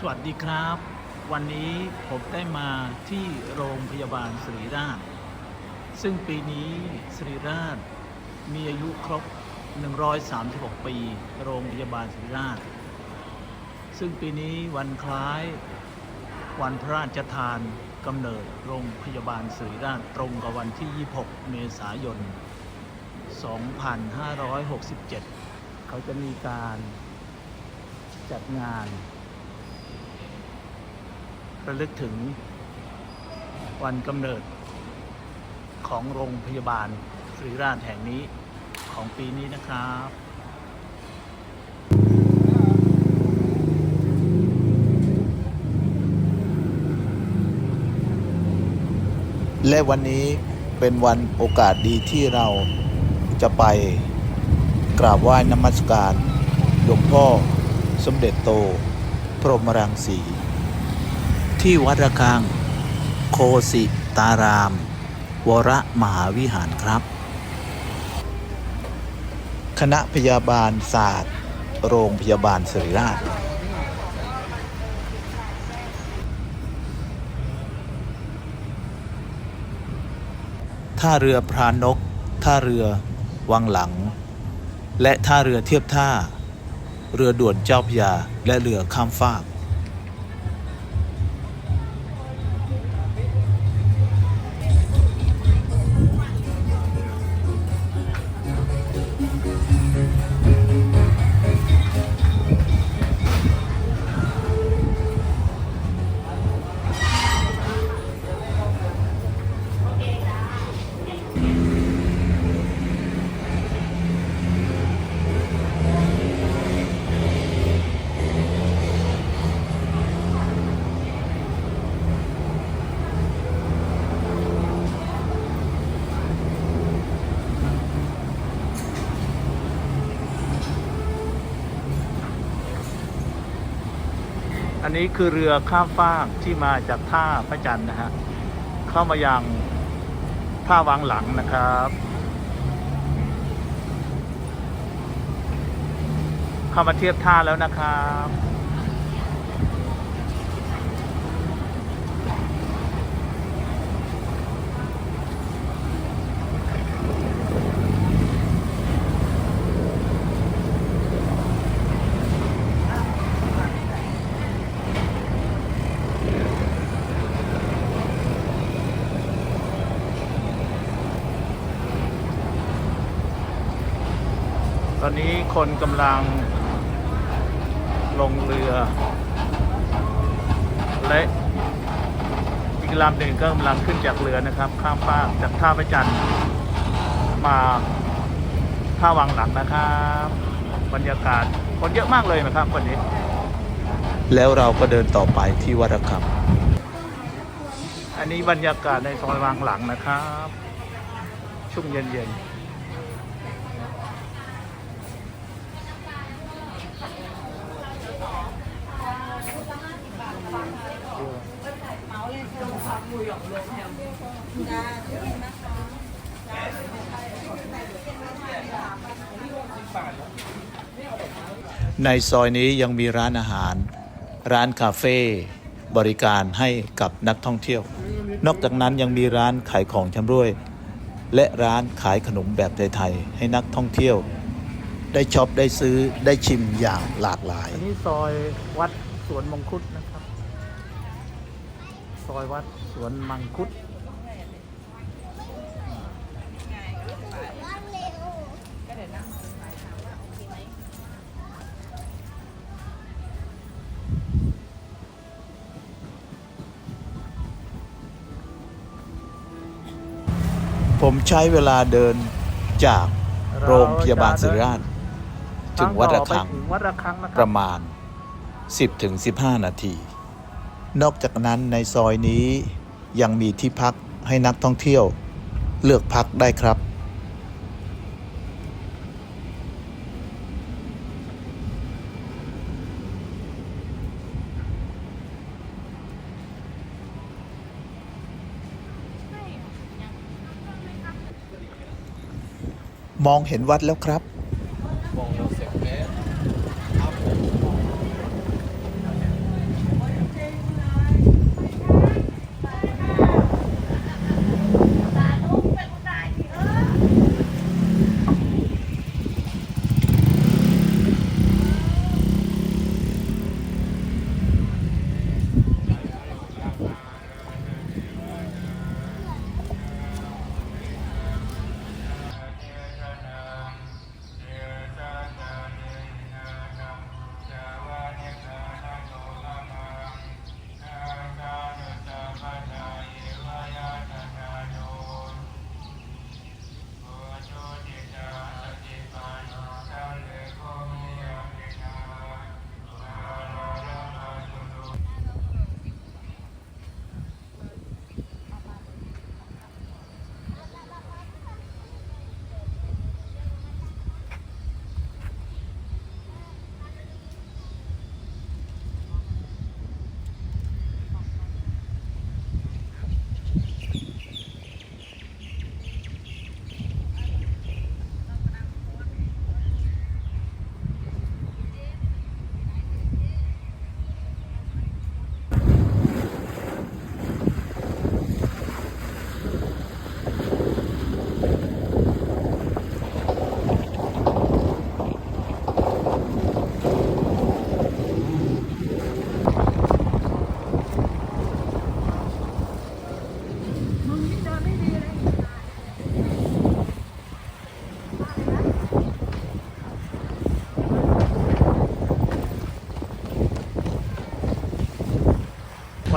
สวัสดีครับ วันนี้ผมได้มาที่โรงพยาบาลศิริราช ซึ่งปีนี้ศิริราชมีอายุครบ 136 ปี โรงพยาบาลศิริราช ซึ่งปีนี้วันคล้าย วันพระราชทานกำเนิดโรงพยาบาลศิริราชตรงกับวันที่ 26 เมษายน 2567 เขาจะมีการจัดงาน ระลึกถึงวันกำเนิดของโรงพยาบาลศรีราชแห่งนี้ของปีนี้นะครับและวันนี้เป็นวันโอกาสดีที่เราจะไปกราบไหว้นมัสการหลวงพ่อสมเด็จโต พรหมรังสี ที่วัดระฆัง โคสิตาราม วรมหาวิหารครับ คณะพยาบาลศาสตร์ โรงพยาบาลศิริราชท่าเรือพรานก ท่าเรือ วังหลัง และท่าเรือเทียบท่า เรือด่วนเจ้าพยา และเรือข้ามฟาก อันนี้คือเรือข้ามฟากที่มาจากท่าพระจันทร์นะฮะ เข้ามายังท่าวังหลังนะครับ เข้ามาเทียบท่าแล้วนะครับ คนกำลังลงเรือ และอีกลำหนึ่งก็กำลังขึ้นจากเรือนะครับ ข้ามฟากจากท่าพระจันทร์มาท่าวังหลังนะครับ บรรยากาศคนเยอะมากเลยนะครับวันนี้ แล้วเราก็เดินต่อไปที่วัดระฆังอันนี้บรรยากาศในซอยวังหลังนะครับชุ่มเย็นๆ ในซอยนี้ยังมีร้านอาหาร ร้านคาเฟ่บริการให้กับนักท่องเที่ยว นอกจากนั้นยังมีร้านขายของชำร่วย และร้านขายขนมแบบไทยๆให้นักท่องเที่ยว ได้ช็อปได้ซื้อได้ชิมอย่างหลากหลาย อันนี้ซอยวัดสวนมังคุดนะครับ ซอยวัดสวนมังคุด ผมใช้เวลาเดินจากโรงพยาบาลศิริราช ถึงวัดระฆังไปถึงวัดระฆังนะคปรับระมาณ 10-15นาที นอกจากนั้นในซอยนี้ยังมีที่พักให้นักท่องเที่ยว เลือกพักได้ครับ มองเห็นวัดแล้วครับ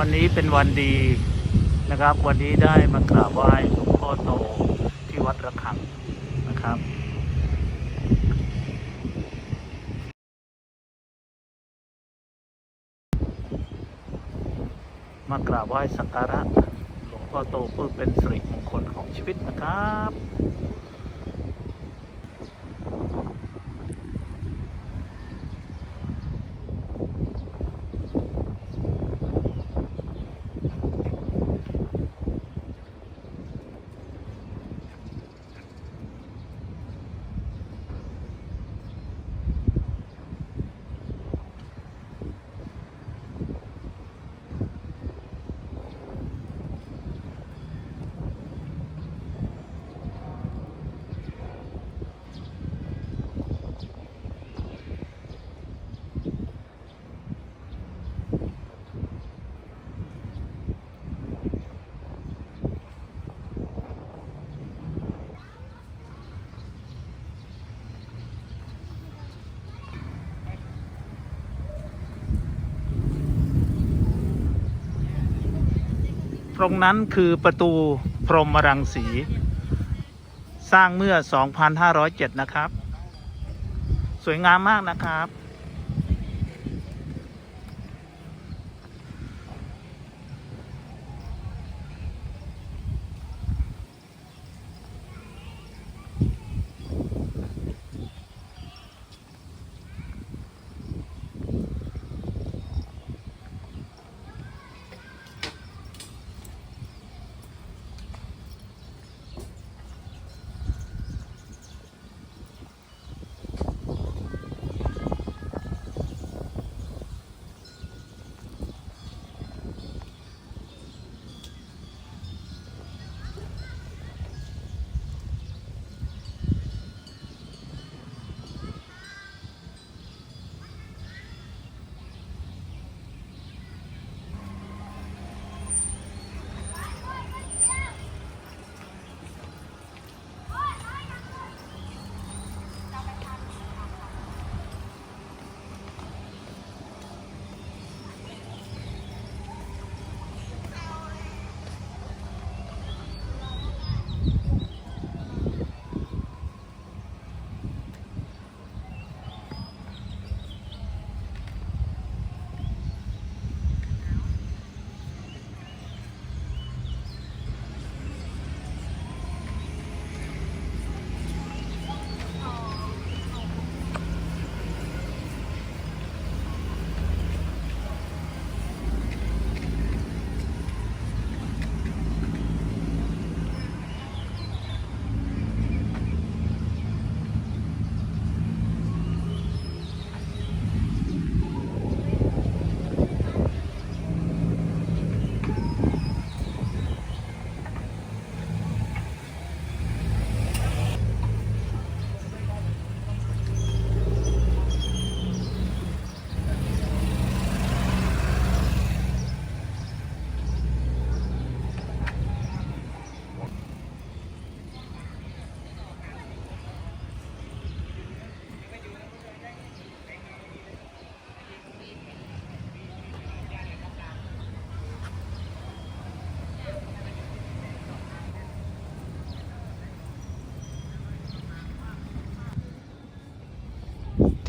วั นนี้เป็นวันดีนะครับ วันนี้ได้มากราบไหว้หลวงพ่อโตที่วัดระฆังนะครับมากราบไหว้สักการะหลวงพ่อโตเพื่อเป็นสิริมงคลของชีวิตนะครับ ตรงนั้นคือประตูพรหมรังสี สร้างเมื่อ 2,507 นะครับ สวยงามมากนะครับ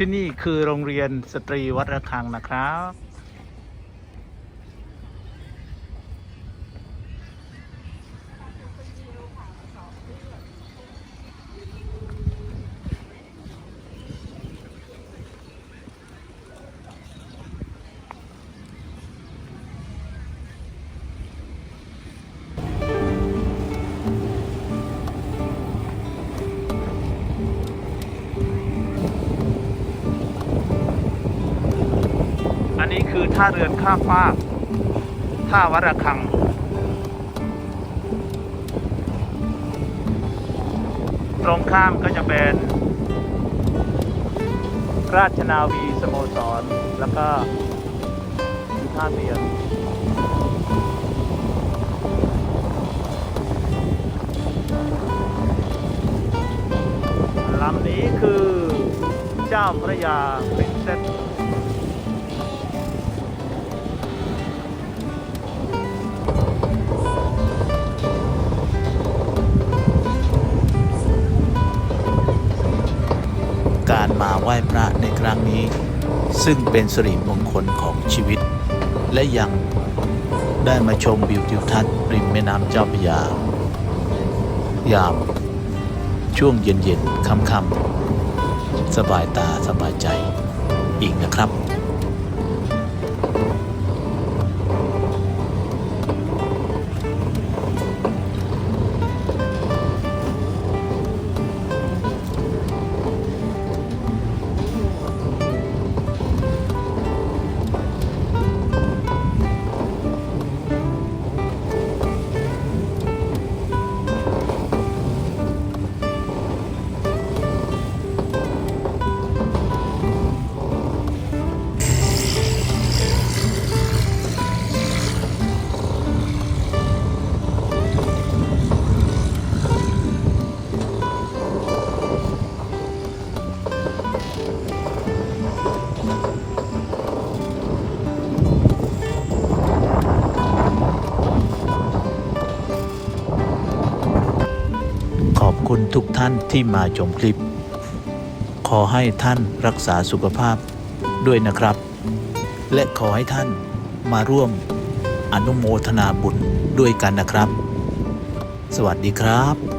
ที่นี่คือโรงเรียนสตรีวัดระฆังนะครับ อันนี้คือท่าเรือนข้ามฟากท่าวัดระฆัง ตรงข้ามก็จะเป็น ราชนาวีสโมสร แล้วก็ท่าเรือลำนี้คือเจ้าพระยาเป็นเส้น ว้พระในครั้งนี้ ซึ่งเป็นสิริมงคลของชีวิต และยังได้มาชมวิวทิวทัศน์ริมแม่น้ำเจ้าพระยา ยาม ช่วงเย็นๆค่ำๆสบายตาสบายใจอีกนะครับ ทุกท่านที่มาชมคลิป ขอให้ท่านรักษาสุขภาพด้วยนะครับ และขอให้ท่านมาร่วมอนุโมทนาบุญด้วยกันนะครับ สวัสดีครับ